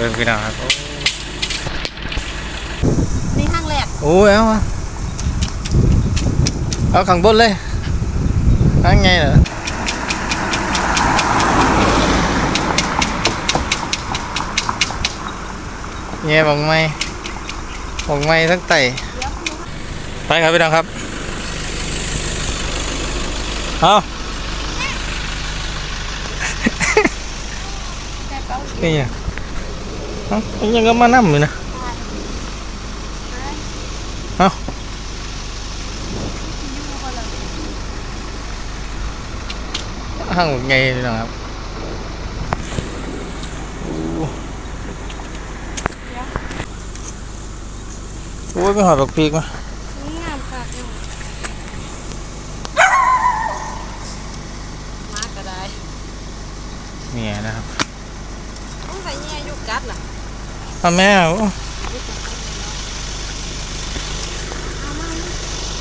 บิ่งพี่น้องครับมีห้างแรกโอ้ยเอามาเอาข้างบนเลยนั่นไงเหรอเงี้ยบังไม้บังไม้ทั้งไตไปครับพี่น้องครับเอาแต่เป้านี่ไง เอ้ายังก็มานั่มอยู่นะเอาห้างบักไงพี่น้องครับโอ้ยไม่หอดดอกพีกมางามค่ะมาก็ได้เนี่ยนะครับต้องใส่แง่ยุกัดล่ะ เอาแม่เอา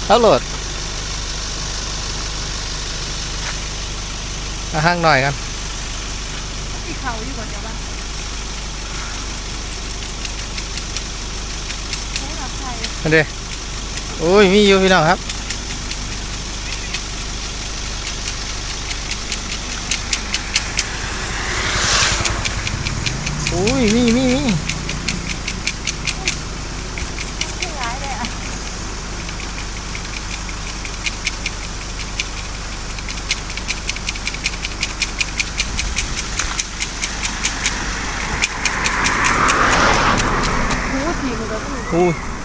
เอาโหลดมาห้างหน่อยกันที่เขาอยู่ก่อนเดี๋ยวบ้างใช้รับไทยมาเด้โอ้ย มีอยู่พี่น้องครับโอ้ย มีมีมีไม่ร้ายเลยอะ หูที มันก็คือ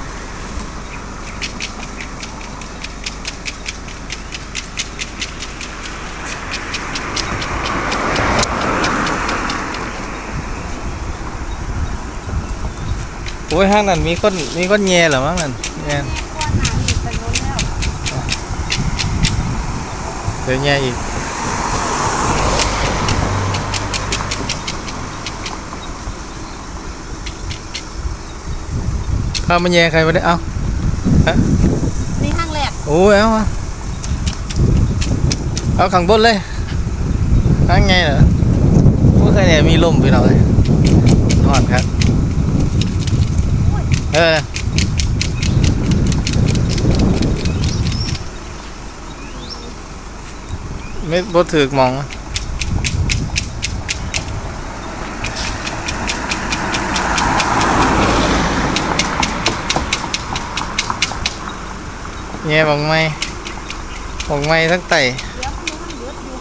โอ้ยโอ้ยห้างนั้นมีคนมีคนแย่เหรอมั้งนั่นแย่ ก้อนน้ำอยู่ตรงโน้นแล้ว เดี๋ยวแย่อีก ข้าวมันแย่ใครมาได้เอ้ามีห้างแรกโอ้ยเอามาเอาข้างบนเลยนั่นไงเหรอพวกใครเนี่ยมีลมพี่น้องเลยนอนครับเออไม่บ่ถือกมอง แง่บังไม้บังไม้ทั้งไตเดี๋ยวมันมันเบิดอยู่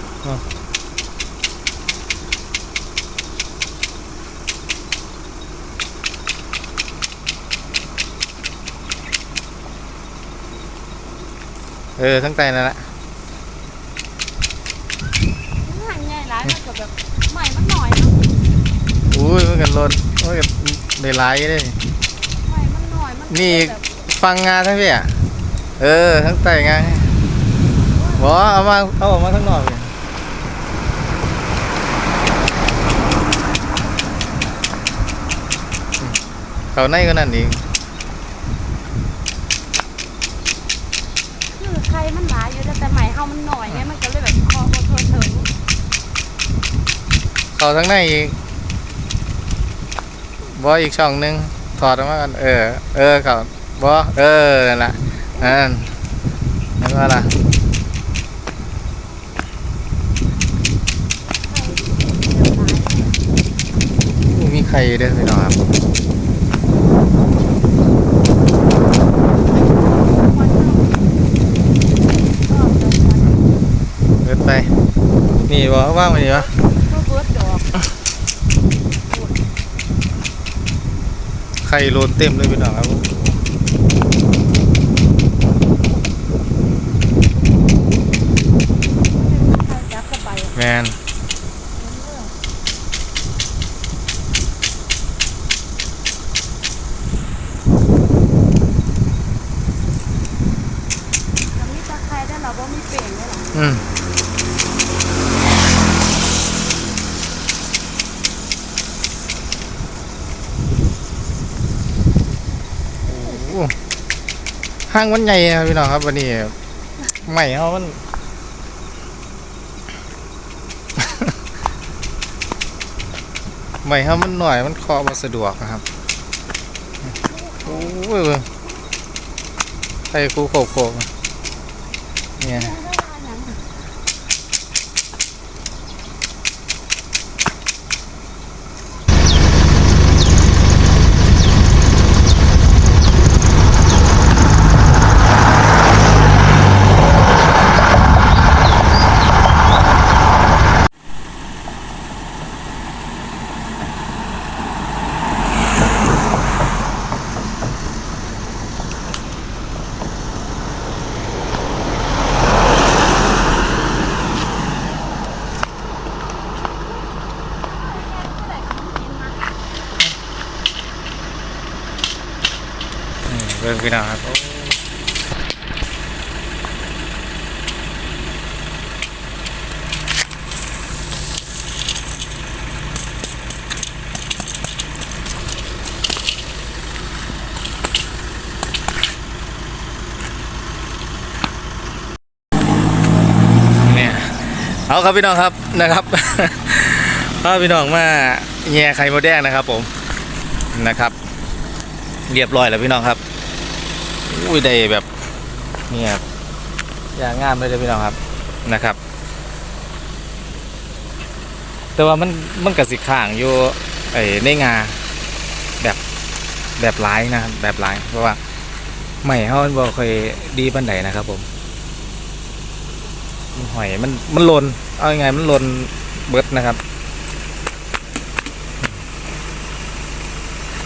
เออ ทั้งไตนั่นแหละห้างใหญ่ร้ายมันก็แบบใหม่มันหน่อยเนาะอุ้ยมันกันลดมันกันได้หลายเลยใหม่มันหน่อยมันก็นี่แบบฟังงานทั้งพี่อะ เออทั้งไตงานบอเอามาเอาออกมาทั้งนอกเลยเขาในก็นั่นเองคือใครมันหลายอยู่แต่แต่ใหม่เฮามันหน่อยไงมันก็เลยแบบคอโคตรถึงเขาทั้งในอีกบออีกช่องหนึงถอดออกมากันเออ เออเขาบอเออนั่นแหละ นั่นนั่นว่าล่ะมีใครด้อพี่น้องครับเบิดไป นี่บอว่างไปนี่วะก็เบิดดอกไข่โลนเต็มเลยพี่น้องครับ ใครจับเข้าไป แมน แล้วมีตะไคร้ได้เราบ่มีเปล่งได้ห รออืมโอ้โหห้างวันใหญ่ครับพี่น้องครับวันนี้ใหม่เขามัน ไม่ครับมันหน่อยมันเคาะมาสะดวกนะครับโอ้ยไข่คูโขกโคกเนี่ย พี่น้องครับโอ้เนี่ยเอาครับพี่น้องครับนะครับพาพี่น้องมาแย่ไข่มดแดงนะครับ ผมนะครับ เรียบร้อยแล้วพี่น้องครับ อุ้ยได้แบบเนี่ยอย่างงามเลยเลยพี่น้องครับนะครับ แต่ว่ามันมันกระสิข้างอยู่ไอ้ในงาแบบแบบหลายนะครับแบบหลายเพราะว่าไม่เขามันบ่เคยดีปันใดนะครับ ผมมันหอยมันมันหลนเอายังไงมันหลนเบิดนะครับ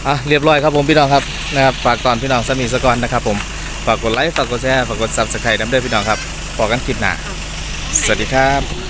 อะเรียบร้อยครับผมพี่น้องครับนะครับฝากตอนพี่น้องสมีสกอนนะครับผมฝากกดไลค์ฝากกดแชร์ฝากกดซับสไครต์น้ำเด้อพี่น้องครับพอกันคลิปหน้าสวัสดีครับ